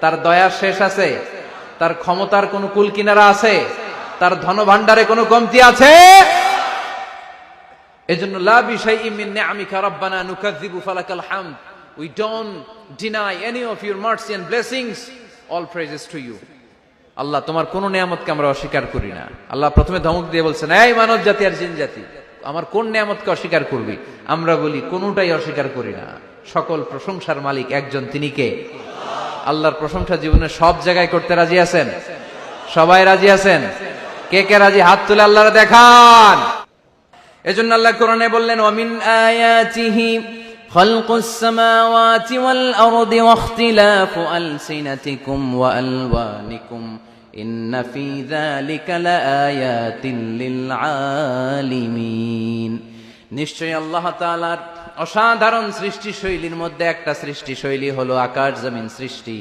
তার দয়ার শেষ আছে। তার ক্ষমতার কোন কুল কিনারা আছে। তার ধন ভান্ডারে কোনো কমতি আছে। এজন্য, লা বিশাইইম মিন নিআমিকা রাব্বানা নুকাযযিবু ফালাকাল হামদ। We don't deny any of your mercy and blessings all praises to you Allah, তোমার কোন নিয়ামতকে আমরা অস্বীকার করি না। আল্লাহ প্রথমে ধমক দিয়ে বলছেন, এই মানব জাতি আর জিন জাতি, আমার কোন নিয়ামতকে অস্বীকার করবি? আমরা বলি, কোনটাই অস্বীকার করি না। সকল প্রশংসার মালিক একজন, তিনি কে? আল্লাহর প্রশংসা জীবনে সব জায়গায় করতে রাজি আছেন সবাই রাজি আছেন কে কে রাজি হাত তুলে আল্লাহরা দেখান এজন্য আল্লাহ কোরআনে বললেন ওয়ামিন আয়াতিহি خلق السماوات والأرض واختلاف ألسنتكم وألوانكم إن في ذلك لآيات للعالمين নিশ্চয়ই আল্লাহ তাআলার অসাধারণ সৃষ্টি শৈলীর মধ্যে একটা সৃষ্টি শৈলী হলো আকাশ জমিন সৃষ্টি।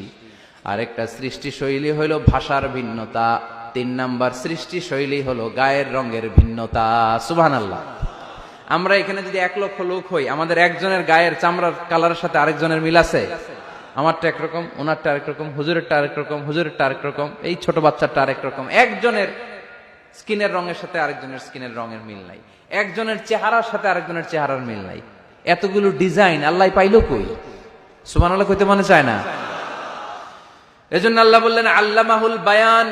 আর একটা সৃষ্টি শৈলী হলো ভাষার ভিন্নতা। তিন নাম্বার সৃষ্টি শৈলী হলো গায়ের রঙের ভিন্নতা। সুবহানাল্লাহ। আমরা এখানে যদি এক লক্ষ লোক হই, আমাদের একজনের গায়ের চামড়ার কালারের সাথে আরেকজনের মিল আছে? আমারটা একরকম ওনারটা আরেক রকম, হুজুরেরটা আরেক রকম, হুজুরেরটা আরেক রকম, এই ছোট বাচ্চাটা আরেক রকম। একজনের স্কিনের রঙের সাথে আরেকজনের স্কিনের রঙের মিল নাই। একজনের চেহারার সাথে আরেকজনের চেহারার মিল নাই। এতগুলো ডিজাইন আল্লাহ পাইলো কই? সুমান আল্লাহ কইতে মনে চায় না? এজন্য আল্লাহ বললেন, আল্লামাহুল বায়ান।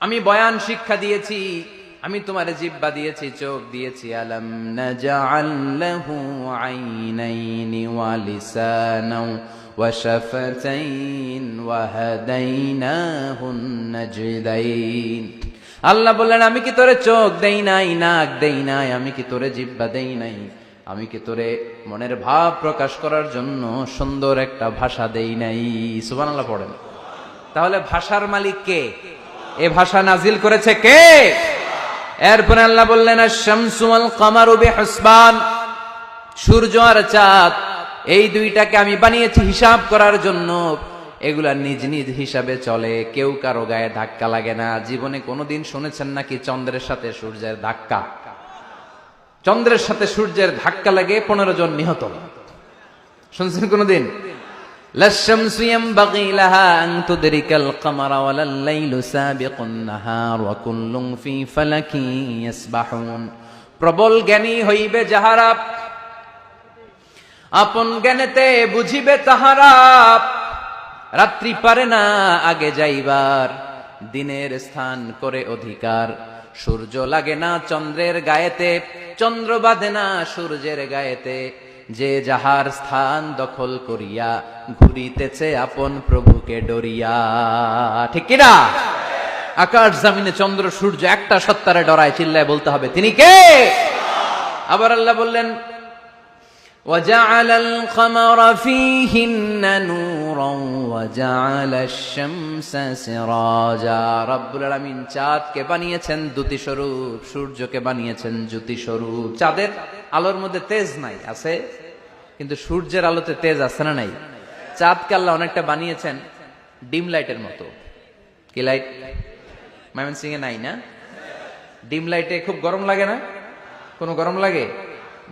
আমি বয়ান শিক্ষা দিয়েছি, আমি তোমার জিব্বা দিয়েছি, চোখ দিয়েছি। আলম নাজআল্লাহু আইনাইনি ওয়া লিসানাও ওয়া শাফাতাইন ওয়া হাদাইনাহুন নাজদাইন। আল্লাহ বললেন, আমি কি তোরে চোখ দেই নাই, নাক দেই নাই? আমি কি তোরে জিব্বা দেই নাই? আমি কি তোরে মনের ভাব প্রকাশ করার জন্য সুন্দর একটা ভাষা দেই নাই? সুবহানাল্লাহ পড়েন। তাহলে ভাষার মালিক কে? এ ভাষা নাজিল করেছে কে? এরপরে আল্লাহ বললেন শামসু আল কামারু বিহুসবান। সূর্য আর চাঁদ, এই দুইটাকে আমি বানিয়েছি হিসাব করার জন্য। এগুলা নিজ নিজ হিসাবে চলে। কেউ কারও গায়ে ধাক্কা লাগে না। জীবনে কোনোদিন শুনেছেন নাকি চন্দ্রের সাথে সূর্যের ধাক্কা? চন্দ্রের সাথে সূর্যের ধাক্কা লাগে পনেরো জন নিহত। শুনছেন কোনদিন? প্রবল জ্ঞানী হইবে যাহারা। আপন জ্ঞানেতে বুঝিবে তাহারা। রাত্রি পারে না আগে যাইবার। দিনের স্থান করে অধিকার। সূর্য লাগে না চন্দ্রের গায়েতে, চন্দ্র বাঁধে না সূর্যের গায়েতে। যে যাহার স্থান দখল করিয়া ঘুরিতেছে আপন প্রভুকে ডরিয়া। ঠিক কিনা আকাশ জামিনে চন্দ্র, সূর্য একটা সত্তারে ডরায়, চিল্লায় বলতে হবে, তিনি কে? আবার আল্লাহ বললেন وجعل القمر فيهن نورا وجعل الشمس سراجا রব্বুল আলামিন চাঁদকে বানিয়েছেন দ্যুতি স্বরূপ সূর্যকে বানিয়েছেন জ্যোতি স্বরূপ চাঁদের আলোর মধ্যে তেজ নাই আছে কিন্তু সূর্যের আলোতে তেজ আছে না নাই চাঁদকে আল্লাহ অনেকটা বানিয়েছেন ডিম লাইটের মতো কি লাইট মাইমন সিং এ নাই না ডিম লাইটে খুব গরম লাগে না কোনো গরম লাগে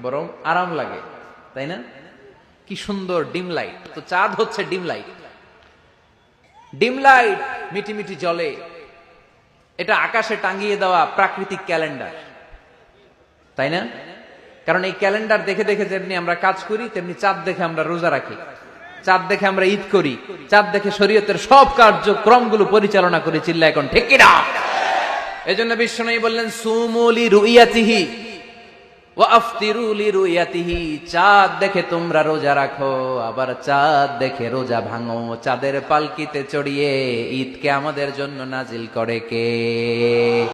বরং আরাম লাগে তাই না? কি সুন্দর ডিম লাইট তো চাঁদ হচ্ছে ডিম লাইট ডিম লাইট মিটি মিটি জলে। এটা আকাশে টাঙ্গিয়ে দেওয়া প্রাকৃতিক ক্যালেন্ডার তাই না? কারণ এই ক্যালেন্ডার দেখে দেখে যেমনি আমরা কাজ করি, তেমনি চাঁদ দেখে আমরা রোজা রাখি। চাঁদ দেখে আমরা ঈদ করি। চাঁদ দেখে শরীয়তের সব কার্যক্রমগুলো পরিচালনা করি চিল্লা এখন ঠিক জন্য বিশ্বনয়ী বললেন, সুমুলি রুইয়াতিহি ও আফতিরুলি রুইয়াতিহি চাঁদ দেখে তোমরা রোজা রাখো, আবার চাঁদ দেখে রোজা ভাঙো, চাঁদের পালকিতে চড়িয়ে ঈদকে আমাদের জন্য নাজিল করে কে?